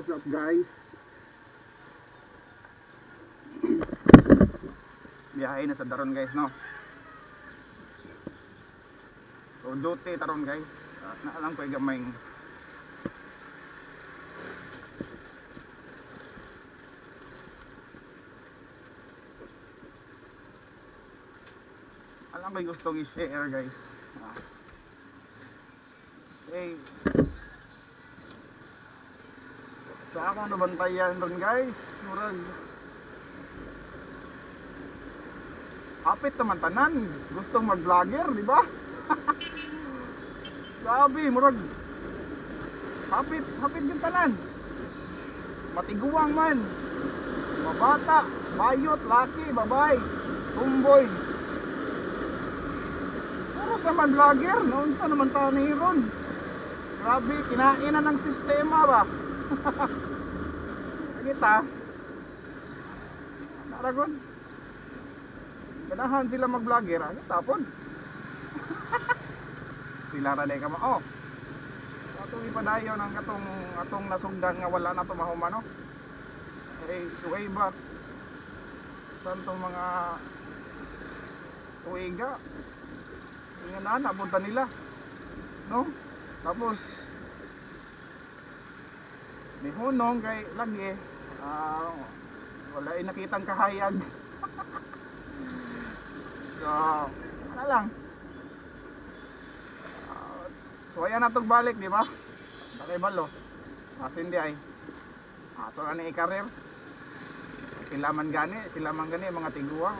What's up guys? Biyahe na sa daron guys no. So duty taron guys. Uh, naalam ko gamay alam ko gustong i-share guys. Ah. Okay. Sa akong nabantayan ron guys, murag Hapit naman tanan, gustong mag-vlogger, di ba? Grabe, murag Hapit, hapit yung tanan. Matiguang man. Mabata, bayot, laki, babay, tumboy. Puro sa man vlogger, no? Unsa naman tayo ron? Grabe, kinainan ng sistema ba? Kita. Naragon. Ganahan sila mag-vlogger, ano tapon? sila ra ka mo. Oh. Atong ipadayon ang katong atong nasugdan nga wala na to mahumano. Eh, way back. Saan tong mga tuiga? Nga na, napunta nila. No? Tapos, ni Hunong kay lagi ah wala ay nakitang kahayag so ano lang. Ah, so ayan natog balik di ba? Sakay balo as hindi ay. Ato na ni ikarir sila gani sila man gani mga tiguwa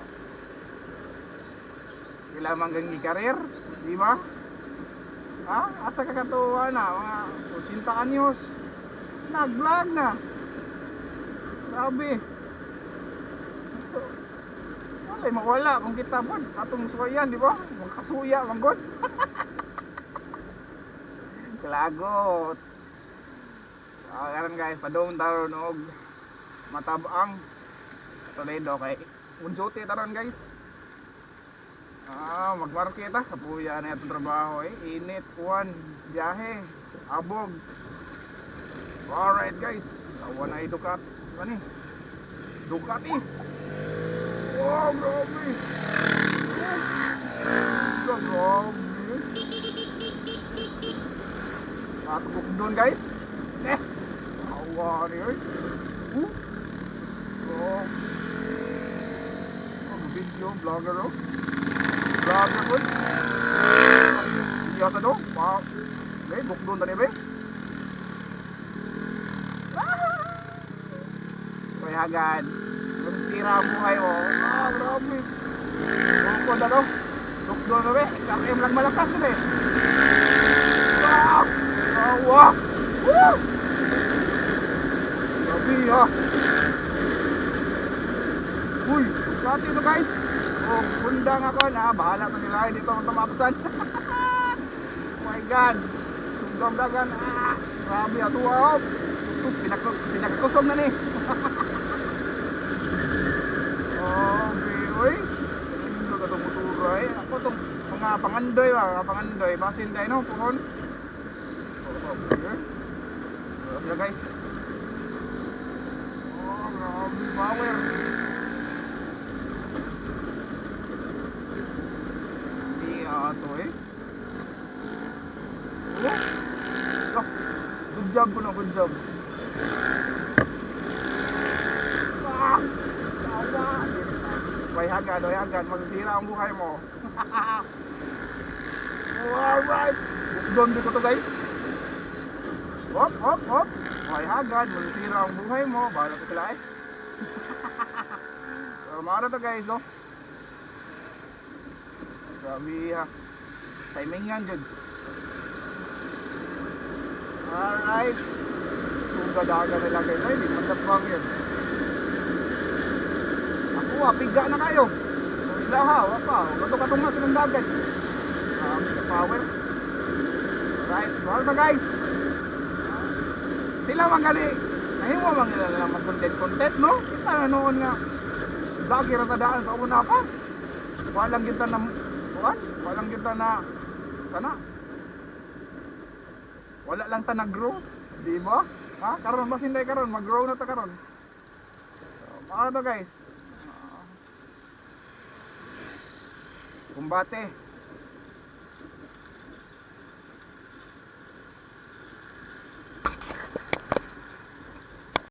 sila man gani ikarir di ba? Ha asa ka katuwa na? Mga 80 anyos nag-vlog na. Grabe. Wala mawala kung kita po. Atong suwayan, di ba? Magkasuya, manggod. Kalagot. Ah, karon guys, padung taron og matabang Toledo kay unjote taron guys. Ah, magmarketa sa puya na itong trabaho eh. Init, kuwan, biyahe, abog, Alright guys, tawa na yung Ducati. Ano eh? Ducati. Wow, grabe. Grabe. Natukok doon guys. Eh, tawa niyo eh. Uh. Oh. Oh, video, vlogger oh. Vlogger ko. Iya sa do. Pa. Eh, buk doon tani ba eh. Kaya agad. Magsira ang buhay mo. Ah, grabe. Loko na no. Loko na be. Sakim lang malakas na be. Ah! Awa! Woo! Grabe ha. Uy, Ducati to guys. Oh, kundang ako na. Bahala pa nila dito ang tumapasan. oh my God. Sundong dagan. Ah, grabe ato ah. Pinag pinagkusog na ni. Okay, oy. Indo ka itong muturay. Ako itong mga pangandoy ba, mga pangandoy. Basin tayo, no? Okay. Grabe guys. Oh, grabe power. Hindi ato eh. Oh. Oh. Good job po na, good job. Ah! Tawa! Way hagad. Magsisira ang buhay mo. Alright! Doon ko to guys. Hop, hop, hop. Way hagad. Magsisira ang buhay mo. Bahala ko sila eh. so, mga to guys, no? Grabe ha. Timing yan, Jud. Alright. Suga daga nila guys. Ay, di matapang yun. Ako ah, piga na kayo. Sila ha, wapa. Gato ka tunga sa dagat. Um, power. Alright, mahal na guys. Sila man gali. Nahimo man nila lang mag-content content, no? Kita na noon nga. Lagi ra tadaan sa una pa. Walang kita na kuan, walang kita na kana. Wala lang ta nag-grow, di ba? Ha? Karon mas hindi karon, mag-grow na ta karon. So, na to guys. Ah. Kumbate